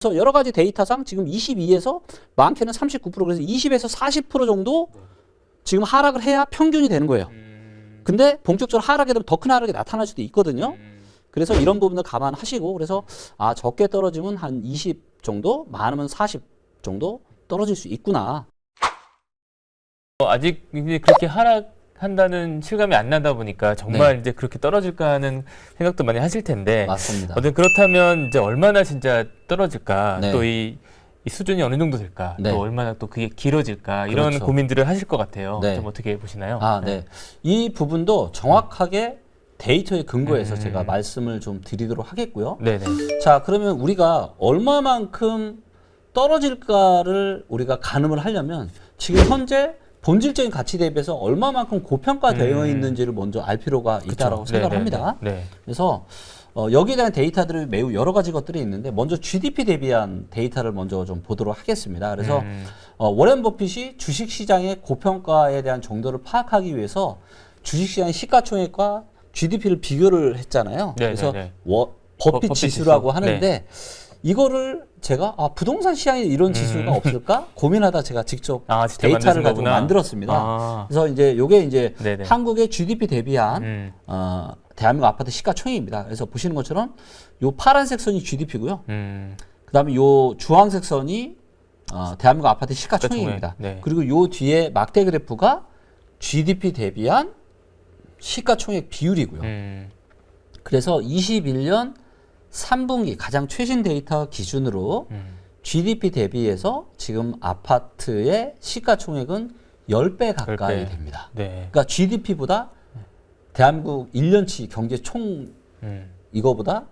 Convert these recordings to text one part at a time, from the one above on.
그래서 여러 가지 데이터상 지금 22에서 많게는 39% 그래서 20에서 40% 정도 지금 하락을 해야 평균이 되는 거예요. 음, 근데 본격적으로 하락이 되면 더 큰 하락이 나타날 수도 있거든요. 음. 그래서 이런 부분을 감안하시고 그래서 아 적게 떨어지면 한 20 정도, 많으면 40 정도 떨어질 수 있구나. 어, 아직 이제 그렇게 하락 한다는 실감이 안 나다 보니까 정말 이제 그렇게 떨어질까 하는 생각도 많이 하실 텐데 맞습니다. 어쨌든 그렇다면 이제 얼마나 진짜 떨어질까 네. 또이 수준이 어느 정도 될까 네. 또 얼마나 또 그게 길어질까 이런 그렇죠. 고민들을 하실 것 같아요. 네. 좀 어떻게 보시나요? 아, 네. 이 부분도 정확하게 데이터에 근거해서 음. 제가 말씀을 좀 드리도록 하겠고요. 네네. 자, 그러면 우리가 얼마만큼 떨어질까를 우리가 가늠을 하려면 지금 현재 본질적인 가치 대비해서 얼마만큼 고평가되어 음. 있는지를 먼저 알 필요가 있다라고 그쵸. 생각을 네네네. 합니다. 네. 그래서 어, 여기에 대한 데이터들이 매우 여러 가지 것들이 있는데 먼저 GDP 대비한 데이터를 먼저 좀 보도록 하겠습니다. 그래서 음. 어, 워렌 버핏이 주식 시장의 고평가에 대한 정도를 파악하기 위해서 주식 시장의 시가총액과 GDP를 비교를 했잖아요. 네, 그래서 네, 네. 워, 버핏, 버핏 지수라고 지수. 하는데 이거를 제가 아, 부동산 시장에 이런 지수가 음. 없을까 고민하다 제가 직접 아, 직접 데이터를 만드신 가지고 거구나. 만들었습니다. 아. 그래서 이제 요게 이제 네네. 한국의 GDP 대비한 음. 어, 대한민국 아파트 시가총액입니다. 그래서 보시는 것처럼 요 파란색 선이 GDP고요. 음. 그다음에 요 주황색 선이 어, 대한민국 아파트 시가총액입니다. 시가총액, 네. 그리고 요 뒤에 막대 그래프가 GDP 대비한 시가총액 비율이고요. 음. 그래서 21년 3분기 가장 최신 데이터 기준으로 음. GDP 대비해서 지금 아파트의 시가총액은 10배 가까이 10배. 됩니다. 네. 그러니까 GDP보다 대한민국 1년치 경제 총 음. 이거보다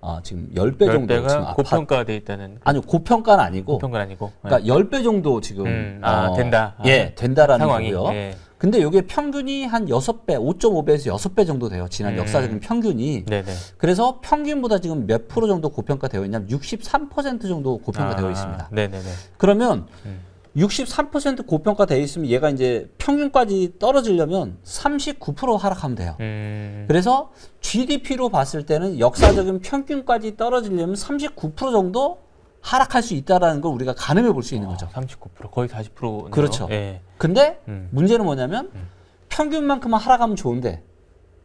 어, 지금 10배 정도 지금 10배가 아파트 고평가돼 있다는 아니요 고평가는 아니고 고평가는 아니고 그러니까 10배 정도 지금 음, 아, 된다. 아, 예, 된다라는 상황이 거고요. 예. 근데 이게 평균이 한 6배, 5.5배에서 6배 정도 돼요. 지난 음. 역사적인 평균이. 네네. 그래서 평균보다 지금 몇 프로 정도 고평가되어 있냐면 63% 정도 고평가되어 아, 있습니다. 네네네. 그러면 음. 63% 고평가되어 있으면 얘가 이제 평균까지 떨어지려면 39% 하락하면 돼요. 음. 그래서 GDP로 봤을 때는 역사적인 평균까지 떨어지려면 39% 정도 하락할 수 있다라는 걸 우리가 가늠해 볼 수 있는 거죠. 39% 거의 40%. 네요. 그렇죠. 예. 근데 음. 문제는 뭐냐면 평균만큼만 하락하면 좋은데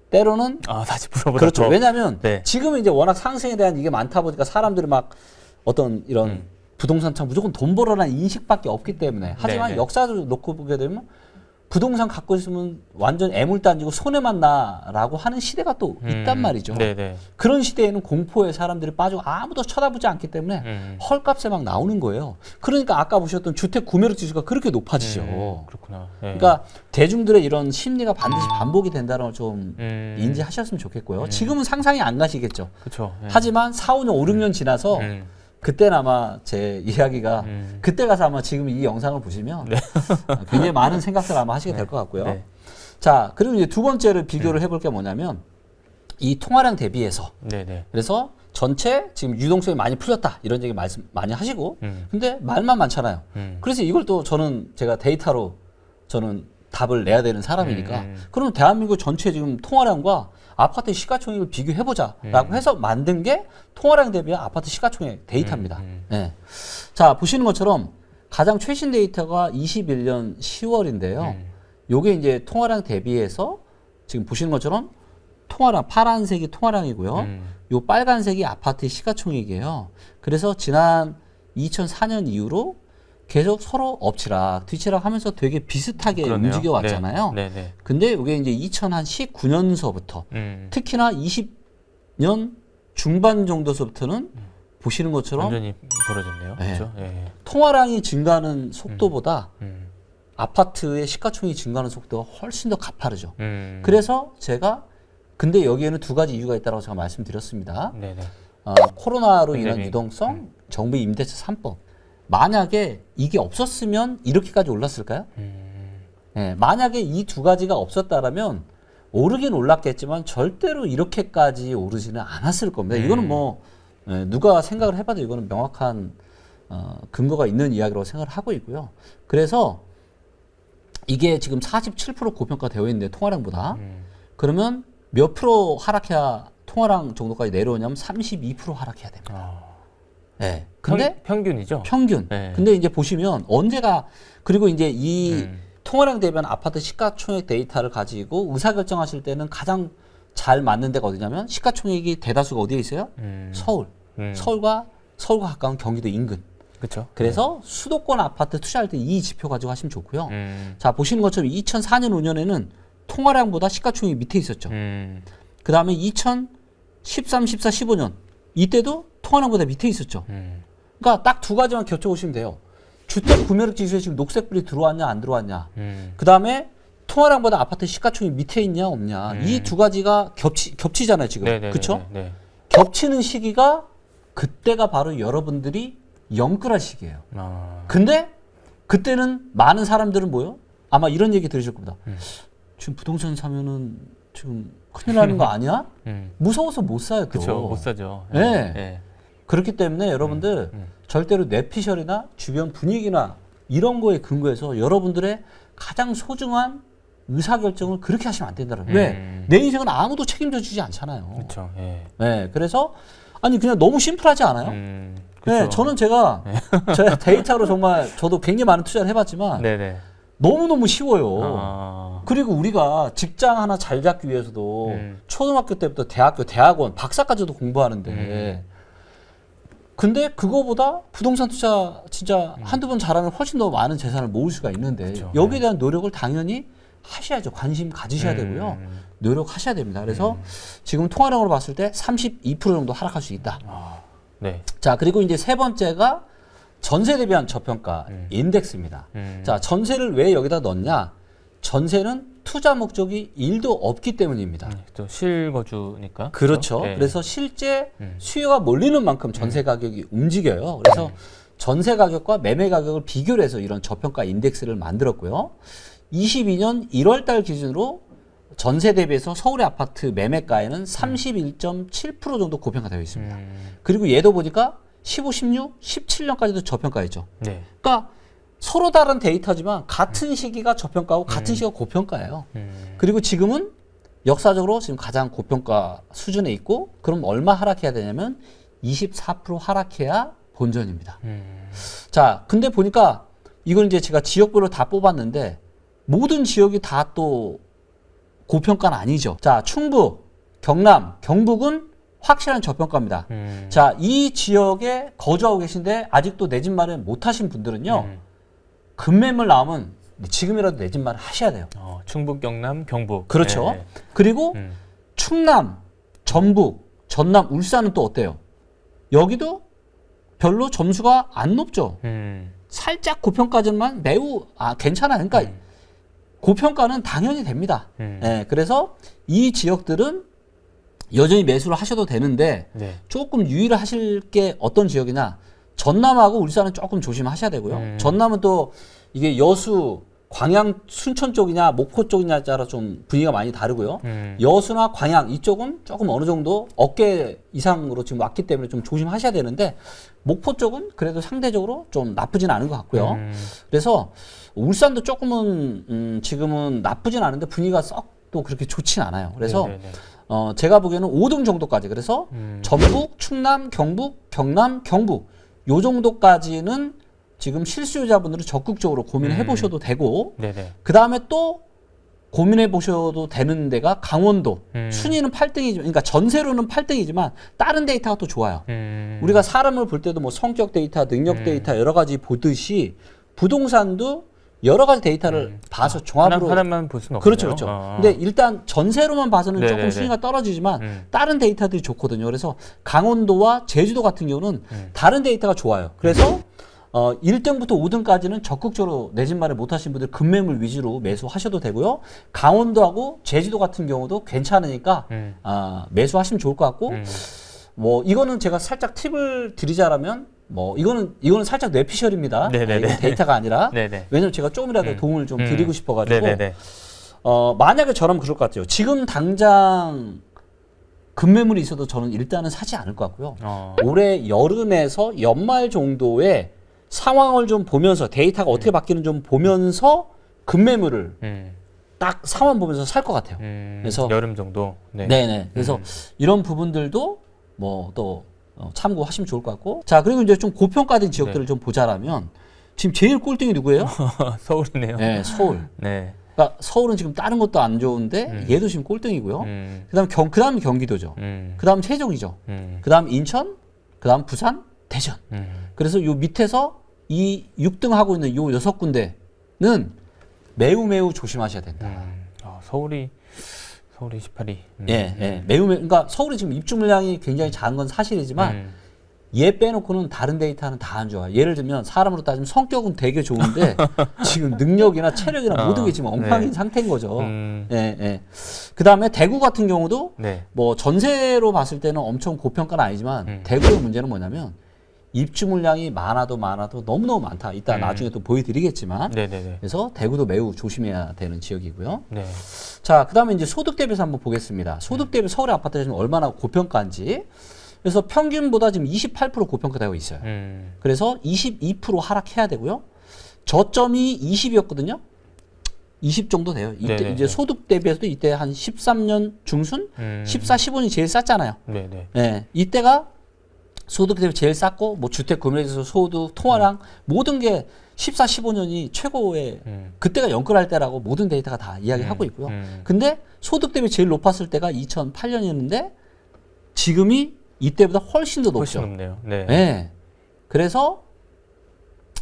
때로는 아, 40%보다 그렇죠. 더. 왜냐하면 네. 지금은 이제 워낙 상승에 대한 이게 많다 보니까 사람들이 막 어떤 이런 음. 부동산 참 무조건 돈 벌어라는 인식밖에 없기 때문에 하지만 네네. 역사를 놓고 보게 되면 부동산 갖고 있으면 완전 애물단지고 손해만 나라고 하는 시대가 또 있단 음. 말이죠. 네네. 그런 시대에는 공포에 사람들이 빠지고 아무도 쳐다보지 않기 때문에 음. 헐값에 막 나오는 거예요. 그러니까 아까 보셨던 주택 구매력 지수가 그렇게 높아지죠. 음, 그렇구나. 예. 그러니까 대중들의 이런 심리가 반드시 반복이 된다는 걸좀 음. 인지하셨으면 좋겠고요. 지금은 상상이 안 가시겠죠. 그렇죠. 예. 하지만 4, 5년, 5, 6년 지나서 음. 그때는 아마 제 이야기가 음. 그때 가서 아마 지금 이 영상을 보시면 어, 굉장히 많은 생각들을 아마 하시게 될것 같고요. 네. 자, 그리고 이제 두 번째를 비교를 해볼 게 뭐냐면 이 통화량 대비해서 네네. 그래서 전체 지금 유동성이 많이 풀렸다 이런 얘기 말씀 많이 하시고 음. 근데 말만 많잖아요. 음. 그래서 이걸 또 저는 제가 데이터로 저는 답을 내야 되는 사람이니까 음. 그러면 대한민국 전체 지금 통화량과 아파트 시가총액을 비교해보자라고 음. 해서 만든 게 통화량 대비한 아파트 시가총액 데이터입니다. 음, 예. 자 보시는 것처럼 가장 최신 데이터가 21년 10월인데요. 음. 요게 이제 통화량 대비해서 지금 보시는 것처럼 통화량 파란색이 통화량이고요. 음. 요 빨간색이 아파트 시가총액이에요. 그래서 지난 2004년 이후로 계속 서로 엎치락 뒤치락 하면서 되게 비슷하게 그러네요. 움직여 왔잖아요. 네. 네네. 근데 이게 이제 2019년서부터 음. 특히나 20년 중반 정도서부터는 보시는 것처럼 완전히 벌어졌네요. 네. 그렇죠. 예. 통화량이 증가하는 속도보다 음. 아파트의 시가총액이 증가하는 속도가 훨씬 더 가파르죠. 음. 그래서 제가 근데 여기에는 두 가지 이유가 있다고 제가 말씀드렸습니다. 네네. 어, 코로나로 인한 팬데믹. 유동성, 정부 임대차 3법. 만약에 이게 없었으면 이렇게까지 올랐을까요? 음. 예, 만약에 이 두 가지가 없었다라면 오르긴 올랐겠지만 절대로 이렇게까지 오르지는 않았을 겁니다. 이거는 뭐 예, 누가 생각을 해봐도 이거는 명확한 어, 근거가 있는 이야기라고 생각을 하고 있고요. 그래서 이게 지금 47% 고평가 되어 있는데 통화량보다 음. 그러면 몇 프로 하락해야 통화량 정도까지 내려오냐면 32% 하락해야 됩니다. 아. 네. 근데 평, 평균이죠. 평균. 네. 근데 이제 보시면 언제가 그리고 이제 이 음. 통화량 대비한 아파트 시가총액 데이터를 가지고 의사결정하실 때는 가장 잘 맞는 데가 어디냐면 시가총액이 대다수가 어디에 있어요? 음. 서울. 음. 서울과 서울과 가까운 경기도 인근. 그렇죠. 그래서 수도권 아파트 투자할 때 이 지표 가지고 하시면 좋고요. 음. 자 보시는 것처럼 2004년 5년에는 통화량보다 시가총액이 밑에 있었죠. 음. 그 다음에 2013, 14, 15년 이때도 통화량보다 밑에 있었죠. 음. 그러니까 딱 두 가지만 겹쳐 보시면 돼요. 주택 구매력 지수에 지금 녹색불이 들어왔냐 안 들어왔냐. 음. 그 다음에 통화량보다 아파트 시가총액이 밑에 있냐 없냐. 음. 이두 가지가 겹치 겹치잖아요 지금. 그렇죠? 네. 겹치는 시기가 그때가 바로 여러분들이 영끌할 시기예요. 아. 근데 그때는 많은 사람들은 뭐요? 아마 이런 얘기 들으실 겁니다. 음. 지금 부동산 사면은 지금 큰일 나는 거 아니야? 음. 무서워서 못 사요. 또. 그렇죠. 못 사죠. 네. 네. 그렇기 때문에 여러분들 음. 절대로 뇌피셜이나 주변 분위기나 이런 거에 근거해서 여러분들의 가장 소중한 의사결정을 그렇게 하시면 안 된다는 거예요. 음. 왜? 내 인생은 아무도 책임져 주지 않잖아요. 그렇죠. 예. 네, 그래서 아니 그냥 너무 심플하지 않아요? 음. 네, 그렇죠. 저는 제가 제 데이터로 정말 저도 굉장히 많은 투자를 해봤지만 네네. 너무너무 쉬워요. 아. 그리고 우리가 직장 하나 잘 잡기 위해서도 음. 초등학교 때부터 대학교, 대학원, 박사까지도 공부하는데 음. 근데 그거보다 부동산 투자 진짜 한두 번 잘하면 훨씬 더 많은 재산을 모을 수가 있는데 음. 그쵸. 여기에 대한 노력을 당연히 하셔야죠. 관심 가지셔야 되고요. 음. 노력하셔야 됩니다. 그래서 지금 통화량으로 봤을 때 32% 정도 하락할 수 있다. 아. 네. 자, 그리고 이제 세 번째가 전세 대비한 저평가 음. 인덱스입니다. 음. 자, 전세를 왜 여기다 넣냐? 전세는 투자 목적이 일도 없기 때문입니다. 음, 또 실거주니까. 그렇죠. 네. 그래서 실제 음. 수요가 몰리는 만큼 전세 가격이 움직여요. 그래서 전세 가격과 매매 가격을 비교를 해서 이런 저평가 인덱스를 만들었고요. 22년 1월 달 기준으로 전세 대비해서 서울의 아파트 매매가에는 31.7% 정도 고평가 되어 있습니다. 음. 그리고 얘도 보니까 15, 16, 17년까지도 저평가했죠. 네. 그러니까 서로 다른 데이터지만 같은 시기가 저평가고 같은 시기가 고평가예요. 음. 그리고 지금은 역사적으로 지금 가장 고평가 수준에 있고 그럼 얼마 하락해야 되냐면 24% 하락해야 본전입니다. 음. 자, 근데 보니까 이건 이제 제가 지역별로 다 뽑았는데 모든 지역이 다 또 고평가는 아니죠. 자, 충북, 경남, 경북은 확실한 저평가입니다. 음. 자, 이 지역에 거주하고 계신데 아직도 내 집 마련 못 하신 분들은요. 음. 급매물 나오면 지금이라도 내집 마련 하셔야 돼요. 어, 충북, 경남, 경북. 그렇죠. 네. 그리고 음. 충남, 전북, 전남, 울산은 또 어때요? 여기도 별로 점수가 안 높죠. 음. 살짝 고평가지만 매우 아 괜찮아요. 그러니까 음. 고평가는 당연히 됩니다. 음. 예, 그래서 이 지역들은 여전히 매수를 하셔도 되는데 네. 조금 유의를 하실 게 어떤 지역이냐? 전남하고 울산은 조금 조심하셔야 되고요. 음. 전남은 또 이게 여수, 광양, 순천 쪽이냐, 목포 쪽이냐에 따라 좀 분위기가 많이 다르고요. 음. 여수나 광양 이쪽은 조금 어느 정도 어깨 이상으로 지금 왔기 때문에 좀 조심하셔야 되는데 목포 쪽은 그래도 상대적으로 좀 나쁘진 않은 것 같고요. 음. 그래서 울산도 조금은 음, 지금은 나쁘진 않은데 분위기가 썩 또 그렇게 좋진 않아요. 그래서 네네네. 어, 제가 보기에는 5등 정도까지 그래서 음. 전북, 충남, 경북, 경남, 경북 요 정도까지는 지금 실수요자분들은 적극적으로 고민해 음. 보셔도 되고. 그 다음에 또 고민해 보셔도 되는 데가 강원도 음. 순위는 8등이지만 그러니까 전세로는 8등이지만 다른 데이터가 또 좋아요. 음. 우리가 사람을 볼 때도 뭐 성격 데이터, 능력 음. 데이터 여러 가지 보듯이 부동산도 여러 가지 데이터를 음. 봐서 하나, 종합으로 하나 만 볼 수는 없네요. 그렇죠, 그렇죠. 어. 근데 일단 전세로만 봐서는 네네네. 조금 순위가 떨어지지만 음. 다른 데이터들이 좋거든요. 그래서 강원도와 제주도 같은 경우는 음. 다른 데이터가 좋아요. 그래서 어 1등부터 5등까지는 적극적으로 내 집 마련 못 하신 분들 급매물 위주로 매수하셔도 되고요. 강원도하고 제주도 같은 경우도 괜찮으니까 음. 아, 매수하시면 좋을 것 같고 음. 뭐 이거는 제가 살짝 팁을 드리자라면 뭐 이거는 이거는 살짝 뇌피셜입니다. 네네네. 아, 이건 데이터가 아니라 네네. 왜냐면 제가 조금이라도 음. 도움을 좀 음. 드리고 싶어가지고 네네네. 어 만약에 저라면 그럴 것 같아요. 지금 당장 급매물이 있어도 저는 일단은 사지 않을 것 같고요. 어. 올해 여름에서 연말 정도에 상황을 좀 보면서 데이터가 어떻게 바뀌는 좀 보면서 급매물을 음. 딱 상황 보면서 살 것 같아요. 음. 그래서- 여름 정도. 네. 네, 네. 그래서 음. 이런 부분들도 뭐또 어, 참고하시면 좋을 것 같고. 자, 그리고 이제 좀 고평가된 지역들을 좀 보자라면 지금 제일 꼴등이 누구예요? 서울이네요. 네, 서울. 네. 그러니까 서울은 지금 다른 것도 안 좋은데 음. 얘도 지금 꼴등이고요. 음. 그다음 경 그다음 경기도죠. 음. 그다음 세종이죠. 음. 그다음 인천, 그다음 부산, 대전. 음. 그래서 요 밑에서 이 6등 하고 있는 요 여섯 군데는 매우 매우 조심하셔야 된다. 음. 아, 서울이 서울이 18위. 음. 예, 예. 매우 매우 그러니까 서울이 지금 입주 물량이 굉장히 작은 건 사실이지만 음. 얘 빼놓고는 다른 데이터는 다 안 좋아. 예를 들면 사람으로 따지면 성격은 되게 좋은데 지금 능력이나 체력이나 어, 모든 게 지금 엉망인 네. 상태인 거죠. 음. 예, 예. 그 다음에 대구 같은 경우도 네. 뭐 전세로 봤을 때는 엄청 고평가는 아니지만 음. 대구의 문제는 뭐냐면 입주 물량이 많아도 많아도 너무너무 많다. 이따 음. 나중에 또 보여드리겠지만 네, 네, 네. 그래서 대구도 매우 조심해야 되는 지역이고요. 네. 자, 그 다음에 이제 소득 대비해서 한번 보겠습니다. 소득 대비 서울의 아파트가 지금 얼마나 고평가인지. 그래서 평균보다 지금 28% 고평가되고 있어요. 음. 그래서 22% 하락해야 되고요. 저점이 20이었거든요. 20 정도 돼요. 이때 네네, 이제 네. 소득 대비해서도 이때 한 13년 중순, 음. 14, 15이 제일 쌌잖아요. 네, 네. 예, 이때가 소득 대비 제일 쌌고 뭐 주택 구매에서 소득, 통화량 모든 게 14, 15년이 최고의 음. 그때가 연끌할 때라고 모든 데이터가 다 이야기하고 있고요. 음. 근데 소득 대비 제일 높았을 때가 2008년이었는데 지금이 이때보다 훨씬 더 훨씬 높죠. 높네요. 네. 네. 그래서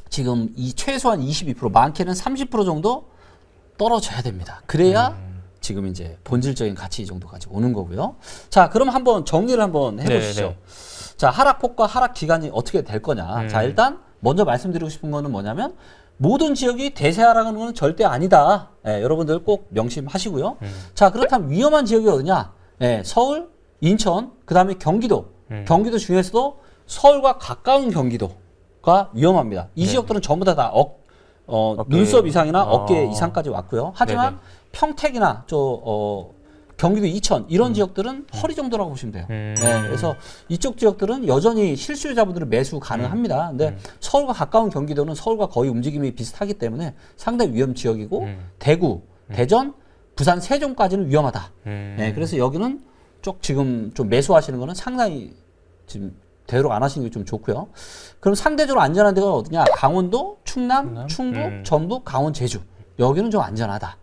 지금 이 최소한 22% 많게는 30% 정도 떨어져야 됩니다. 그래야 음. 지금 이제 본질적인 가치 정도까지 오는 거고요. 자, 그럼 한번 정리를 한번 해보시죠. 네, 네. 자, 하락폭과 하락 기간이 어떻게 될 거냐. 음. 자, 일단 먼저 말씀드리고 싶은 거는 뭐냐면 모든 지역이 대세 하락하는 건 절대 아니다. 예, 여러분들 꼭 명심하시고요. 음. 자, 그렇다면 위험한 지역이 어디냐? 예, 서울, 인천, 그 다음에 경기도. 음. 경기도 중에서도 서울과 가까운 경기도가 위험합니다. 이 네. 지역들은 전부 다다 억, 어, 어깨. 눈썹 이상이나 어. 어깨 이상까지 왔고요. 하지만 네네. 평택이나 저 어, 경기도 이천 이런 지역들은 허리 정도라고 보시면 돼요. 음. 네, 그래서 이쪽 지역들은 여전히 실수요자분들은 매수 가능합니다. 근데 서울과 가까운 경기도는 서울과 거의 움직임이 비슷하기 때문에 상당히 위험 지역이고 음. 대구, 대전, 부산, 세종까지는 위험하다. 음. 네, 그래서 여기는 쪽 지금 좀 매수하시는 거는 상당히 지금 대로 안 하시는 게 좀 좋고요. 그럼 상대적으로 안전한 데가 어디냐? 강원도, 충남, 충남? 충북, 음. 전북, 강원, 제주. 여기는 좀 안전하다.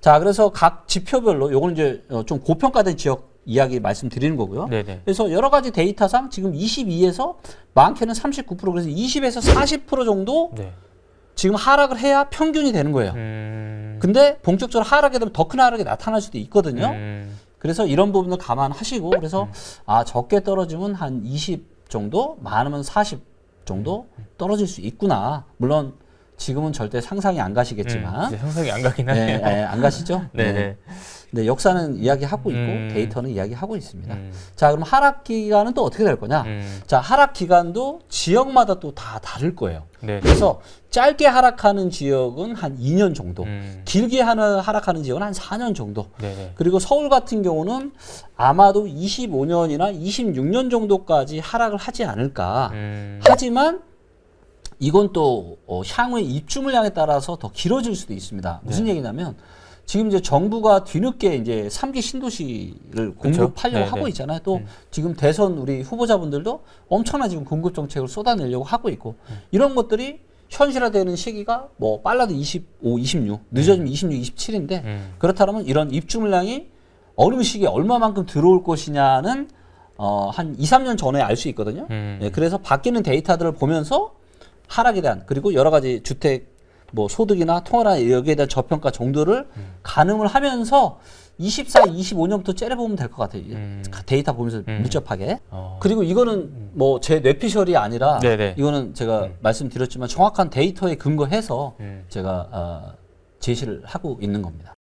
자, 그래서 각 지표별로 요건 이제 어, 좀 고평가된 지역 이야기 말씀드리는 거고요. 네, 네. 그래서 여러 가지 데이터상 지금 22에서 많게는 39% 그래서 20에서 40% 정도 네. 지금 하락을 해야 평균이 되는 거예요. 음. 근데 본격적으로 하락이 되면 더 큰 하락이 나타날 수도 있거든요. 음. 그래서 이런 부분을 감안하시고 그래서 아 적게 떨어지면 한 20 정도 많으면 40 정도 떨어질 수 있구나. 물론 지금은 절대 상상이 안 가시겠지만 음. 상상이 안 가긴 네, 하네요. 네, 안 가시죠? 네, 네. 네, 역사는 이야기하고 있고 음. 데이터는 이야기하고 있습니다. 음. 자, 그럼 하락 기간은 또 어떻게 될 거냐? 음. 자, 하락 기간도 지역마다 또 다 다를 거예요. 네. 그래서 짧게 하락하는 지역은 한 2년 정도, 음. 길게 하는 하락하는 지역은 한 4년 정도. 네, 네. 그리고 서울 같은 경우는 아마도 25년이나 26년 정도까지 하락을 하지 않을까. 음. 하지만 이건 또 어, 향후의 입주 물량에 따라서 더 길어질 수도 있습니다. 무슨 네. 얘기냐면 지금 이제 정부가 뒤늦게 이제 3기 신도시를 공급하려고 네, 하고 네. 있잖아요. 또 음. 지금 대선 우리 후보자분들도 엄청난 지금 공급 정책을 쏟아내려고 하고 있고 음. 이런 것들이 현실화되는 시기가 뭐 빨라도 25, 26, 늦어지면 26, 27인데 음. 그렇다면 이런 입주 물량이 어느 시기에 얼마만큼 들어올 것이냐는 어, 한 2, 3년 전에 알 수 있거든요. 음. 예, 그래서 바뀌는 데이터들을 보면서 하락에 대한 그리고 여러 가지 주택 뭐 소득이나 통화나 여기에 대한 저평가 정도를 음. 가늠을 하면서 24, 25년부터 째려보면 될 것 같아요. 음. 데이터 보면서 음. 밀접하게. 어. 그리고 이거는 뭐 제 뇌피셜이 아니라 네네. 이거는 제가 말씀드렸지만 정확한 데이터에 근거해서 음. 제가 어, 제시를 하고 있는 겁니다.